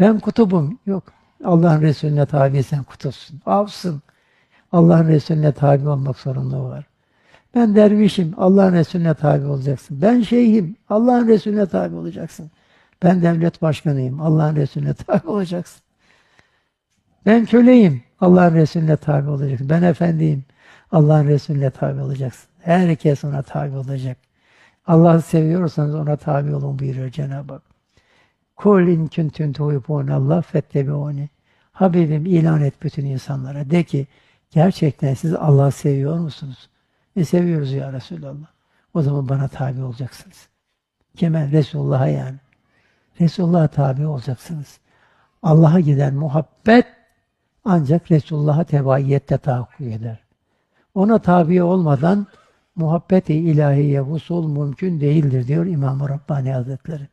Ben kutubum. Yok. Allah'ın Resulüne tabiysen kutupsun. Avsın. Allah'ın Resulüne tabi olmak zorunluluğu var. Ben dervişim. Allah'ın Resulüne tabi olacaksın. Ben şeyhim. Allah'ın Resulüne tabi olacaksın. Ben devlet başkanıyım. Allah'ın Resulüne tabi olacaksın. Ben köleyim. Allah'ın Resulüne tabi olacaksın. Ben efendiyim. Allah'ın Resulüne tabi olacaksın. Herkes ona tabi olacak. Allah'ı seviyorsanız ona tabi olun buyuruyor Cenab-ı Hak. Kul in kuntum tuhibbunallah fettebi'uni. Habibim ilan et bütün insanlara. De ki gerçekten siz Allah'ı seviyor musunuz? E seviyoruz ya Resulallah. O zaman bana tabi olacaksınız. Kime? Resulullah'a yani. Resulullah'a tabi olacaksınız. Allah'a giden muhabbet ancak Resulullah'a tebaiyette tahakkuk eder. Ona tabi olmadan muhabbeti ilahiye vusul mümkün değildir diyor İmam-ı Rabbani Hazretleri.